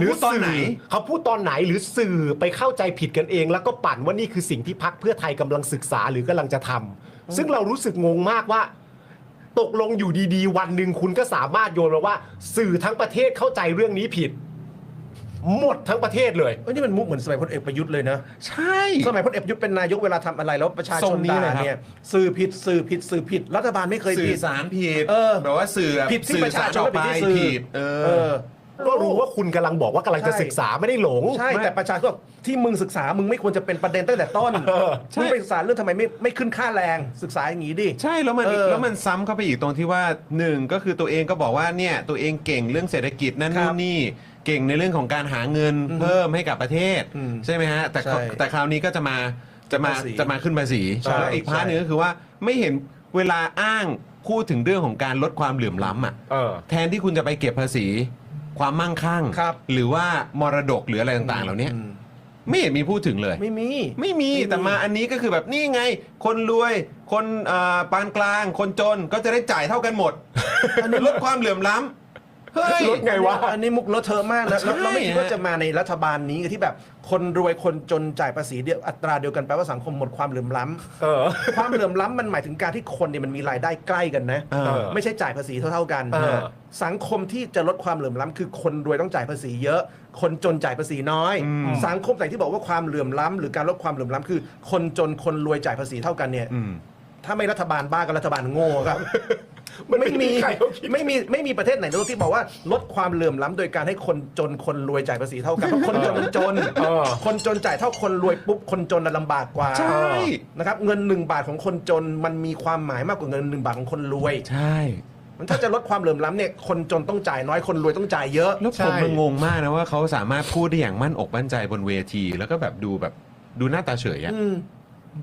เขาพูดตอนไหนรือสื่เขาพูดตอนไหนหรือสื่อไปเข้าใจผิดกันเอง แล้วก็ปั่นว่านี่คือสิ่งที่พักเพื่อไทยกำลังศึกษาหรือกำลังจะทำซึ่งเรารู้สึกงงมากว่า ตกลงอยู่ดีๆ วันหนึ่งคุณก็สามารถโยนมาว่า สื่อทั้งประเทศเข้าใจเรื่องนี้ผิด หมดทั้งประเทศเลย เอ้ยนี่มันมุกเหมือนสมัยพลเอกประยุทธ์เลยนะ ใช่ สมัยพลเอกประยุทธ์เป็นนายกเวลาทำอะไรแล้วประชาทชรนงนี้ด่าเลยครับ เนี่ยสื่อผิดสื่อผิดสื่อผิด รัฐบาลไม่เคยสื่ผิอด สารผิดเออ แบบว่าสื่อผิดที่สื่ปอระสาชารชนออกไม่ไปผิดที่สื่อผิดเอเอออ ก็รู้ว่าคุณกำลังบอกว่ากำลังจะใช่ศึกษาไม่ได้หลง ใช่ไม่แต่ประชาชนบอกที่มึงศึกษามึงไม่ควรจะเป็นประเด็นตั้งแต่ต้นใช่มึงไปศึกษาเรื่องทำไมไม่ไม่ขึ้นค่าแรงศึกษาอย่างนี้ดิ ใช่แล้วมันเออแล้วมันซ้ำเข้าไปอีกตรงที่ว่าหนึ่งก็คือตัวเองก็บอกว่าเนี่ยตัวเองเก่งเรื่องเศรษฐกิจนั่นครันู่บนนี่เก่งในเรื่องของการหาเงินอืมเพิ่มให้กับประเทศอืมใช่ไหมฮะแต่ใช่แต่คราวนี้ก็จะมาจะมาภาษีจะมาขึ้นภาษีใช่แล้วอีกพาร์ทใช่ หนึงก็คือว่าไม่เห็นเวลาอ้างพูดถึงเรื่องของการลดความเหลื่อมล้ำอะเออ แทนที่คุณจะไปเก็บภาษี ความมั่งคั่ง ครับหรือว่ามรดกหรืออะไรต่างๆเหล่านี้อืม ไม่เห็นมีพูดถึงเลย ไม่มี ไม่มีไม่มี แต่มาอันนี้ก็คือแบบนี่ไง คนรวย คนเอ่อปานกลาง คนจนก็จะได้จ่ายเท่ากันหมดอันนี้ลดความเหลื่อมล้ำ เฮ้ยลดไงวะ อันนี้มุกเลอะเทอะมากนะแล้วเราไม่คิดว่าใช่จะมาในรัฐบาลนี้ที่แบบคนรวยคนจนจ่ายภาษีเดียวอัตราเดียวกันแปลว่าสังคมหมดความเหลื่อมล้ำเออ ความเหลื่อมล้ำมันหมายถึงการที่คนเนี่ยมันมีรายได้ใกล้กันนะเออไม่ใช่จ่ายภาษีเท่าๆกันเออ สังคมที่จะลดความเหลื่อมล้ำคือคนรวยต้องจ่ายภาษีเยอะ คนจนจ่ายภาษีน้อย สังคมไหนที่บอกว่าความเหลื่อมล้ำหรือการลดความเหลื่อมล้ำคือ คนจนคนรวยจ่ายภาษีเท่ากันเนี่ยอืมถ้าไม่รัฐบาลบ้าก็รัฐบาลโง่ครับ มันไม่ไม่มีมีใครเขาคิด ไม่มีไม่มีประเทศไหนในโลกที่บอกว่าลดความเหลื่อมล้ำโดยการให้คนจนคนรวยจ่ายภาษีเท่ากันเพราะคนจนมันจนเออ คนจนจ่ายเท่าคนรวยปุ๊บคนจนน่ะลำบากกว่าใช่ นะครับเงินหนึ่งบาทของคนจนมันมีความหมายมากกว่าเงินหนึ่งบาทของคนรวย ใช่ มันถ้าจะลดความเหลื่อมล้ำเนี่ยคนจนต้องจ่ายน้อยคนรวยต้องจ่ายเยอะ แล้วใช่ผมมันงงมากนะว่าเขาสามารถพูดได้อย่างมั่นอกมั่นใจบนเวที แล้วก็แบบดูแบบดูหน้าตาเฉยอะอืม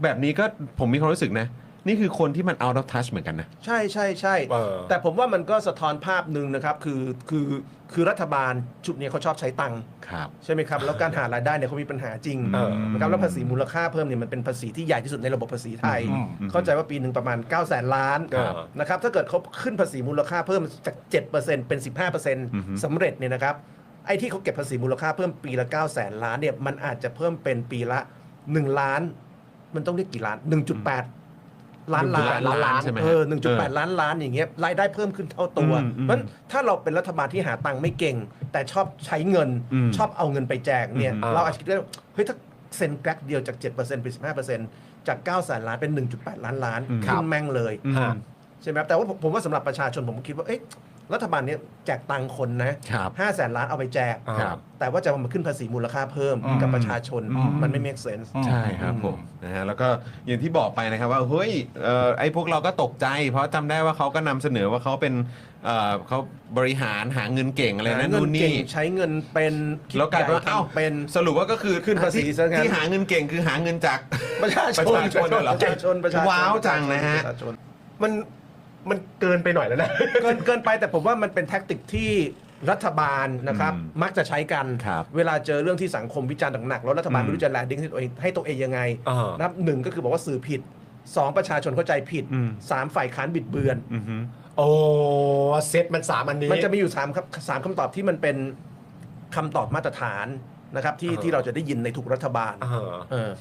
แบบนี้ก็ผมมีความรู้สึกนะ นี่คือคนที่มัน out of touch เหมือนกันนะ ใช่ใช่ใช่เออ แต่ผมว่ามันก็สะท้อนภาพหนึ่งนะครับ คือคือคือรัฐบาลชุดนี้เขาชอบใช้ตังค์ครับ ใช่ไหมครับ แล้วการหารายได้เนี่ยเขามีปัญหาจริงเออนะครับแล้วภาษีมูลค่าเพิ่มเนี่ยมันเป็นภาษีที่ใหญ่ที่สุดในระบบภาษีไทยอืมเข้าใจว่าปีหนึ่งประมาณ 9 0 0แสนล้านครับ นะครับถ้าเกิดเขาขึ้นภาษีมูลค่าเพิ่มจาก7%เป็น 15%สำเร็จเนี่ยนะครับไอ้ที่เขาเก็บภาษีมูลค่าเพิ่มปีละ 9 0 0แสนล้านเนี่ยมันอาจจะเพิ่มเป็นปีละ 1 ล้าน มันต้องเรียกกี่ล้าน 1.8 ล้านล้านล้านล้านใช่ไหมฮะเออ1.8ล้านล้านอย่างเงี้ยรายได้เพิ่มขึ้นเท่าตัวอืมอืมเพราะฉะนั้นถ้าเราเป็นรัฐบาลที่หาตังค์ไม่เก่ง แต่ชอบใช้เงินอืมชอบเอาเงินไปแจกเนี่ยอืมเราอาจจะคิดว่าเฮ้ยถ้าเซ็นแกรกเดียวจาก 7%เป็น 15%จาก9แสนล้านเป็น 1.8 ล้านล้านอืมขึ้นแม่งเลยอืมฮะใช่ไหมครับแต่ว่าผมผมว่าสำหรับประชาชนผมคิดว่าเอ๊ะ รัฐบาลเนี้ยแจกตังค์คนนะครับห้าแสนล้านเอาไปแจก ครับแต่ว่าจะมาขึ้นภาษีมูลค่าเพิ่มอืมกับประชาชนอืม มันไม่ make sense ใช่ครับผมนะฮะแล้วก็อย่างที่บอกไปนะครับว่าเฮ้ยเอ่อไอ้พวกเราก็ตกใจ เพราะจำได้ว่าเขาก็นำเสนอว่าเขาเป็นเอ่อเขาบริหารหาเงินเก่งอะไรหานั่นเงินู่นเก่นี่ งใช้เงินเป็นคิดแล้วกลายเป็นว่าใหญ่เอ้า ทำเป็น สรุปว่าก็คือขึ้นภาษีที่ซะงั้น ที่หาเงินเก่งคือหาเงินจาก ประชาชนประชาชนเหรอประชาชนประชาชนว้าวจังนะฮะ ประชาชนมัน มันเกินไปหน่อยแล้วนะ เกินเกินไปแต่ผมว่ามันเป็นแท็กติกที่รัฐบาลนะครับ อืมมักจะใช้กัน ครับเวลาเจอเรื่องที่สังคมวิจารณ์หนักๆแล้วรัฐบาลอืมไม่รู้จะแลดิ้งให้ตัวเองให้ตัวเองยังไงอ่านนะครับหนึ่งก็คือบอกว่าสื่อผิดสองประชาชนเข้าใจผิดอืม สามฝ่ายค้านบิดเบือน อือฮึ โอ้เซตมันสามอันนี้ มันจะมีอยู่สามครับสามคำตอบที่มันเป็นคำตอบมาตรฐาน นะครับที่อ่าที่เราจะได้ยินในทุกรัฐบาล อ่า เออ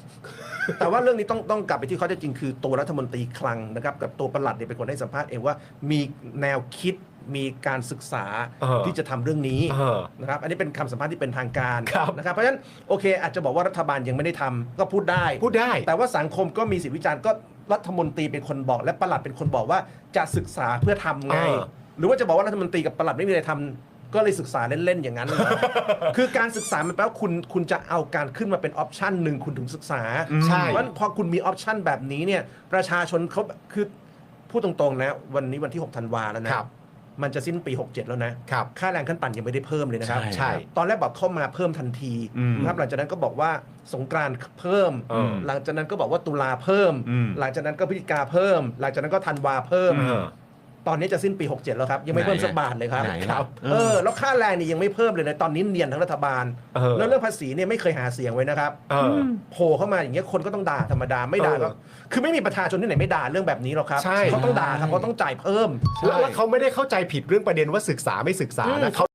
แต่ว่าเรื่องนี้ต้องต้องกลับไปที่ข้อเท็จจริงคือตัวรัฐมนตรีคลังนะครับ กับตัวประหลัดเนี่ยเป็นคนให้สัมภาษณ์เองว่ามีแนวคิดมีการศึกษาเออ ที่จะทำเรื่องนี้อ่า นะครับ อันนี้เป็นคำสัมภาษณ์ที่เป็นทางการครับนะครับ เพราะฉะนั้นโอเค อาจจะบอกว่ารัฐบาลยังไม่ได้ทำก็พูดได้ พูดได้ แต่ว่าสังคมก็มีสิทธิวิจารณ์ก็รัฐมนตรีเป็นคนบอก และประหลัดเป็นคนบอกว่าจะศึกษาเพื่อทำไง เออ หรือว่าจะบอกว่ารัฐมนตรีกับประหลัดไม่มีอะไรทำ ก็เลยศึกษาเล่นๆอย่างนั้นเหรอคือการศึกษามันแปลว่าคุณคุณจะเอาการขึ้นมาเป็นออปชันหนึ่งคุณถึงศึกษาใช่ เพราะฉะนั้นพอคุณมีออปชันแบบนี้เนี่ยประชาชนเขาคือพูดตรงๆนะ วันนี้วันที่6ธันวาแล้วนะ ครับมันจะสิ้นปี 67 แล้วนะ ครับ ค่าแรงขั้นต่ำยังไม่ได้เพิ่มเลยนะครับ ใช่ตอนแรกบอกเข้ามาเพิ่มทันทีอืมนะครับหลังจากนั้นก็บอกว่าสงกรานต์เพิ่ม เออหลังจากนั้นก็บอกว่าตุลาเพิ่ม อืมหลังจากนั้นก็พฤศจิกาเพิ่ม หลังจากนั้นก็ธันวาเพิ่ม เออ ตอนนี้จะสิ้นปี 67 แล้วครับ ยังไม่เพิ่มสักบาทเลยครับไหนล่ะครับเออเออแล้วค่าแรงนี่ยังไม่เพิ่มเลยนะตอนนี้เนียนทั้งรัฐบาล เออ แล้วเรื่องภาษีเนี่ยไม่เคยหาเสียงไว้นะครับ เออ โผล่เข้ามาอย่างเงี้ยคนก็ต้องด่าธรรมดาไม่ด่าก็เออคือไม่มีประชาชนที่ไหนไม่ด่าเรื่องแบบนี้หรอกครับใช่ เขาต้องด่าครับเขาต้องจ่ายเพิ่ม แล้วแล้วเขาไม่ได้เข้าใจผิดเรื่องประเด็นว่าศึกษาไม่ศึกษานะเขา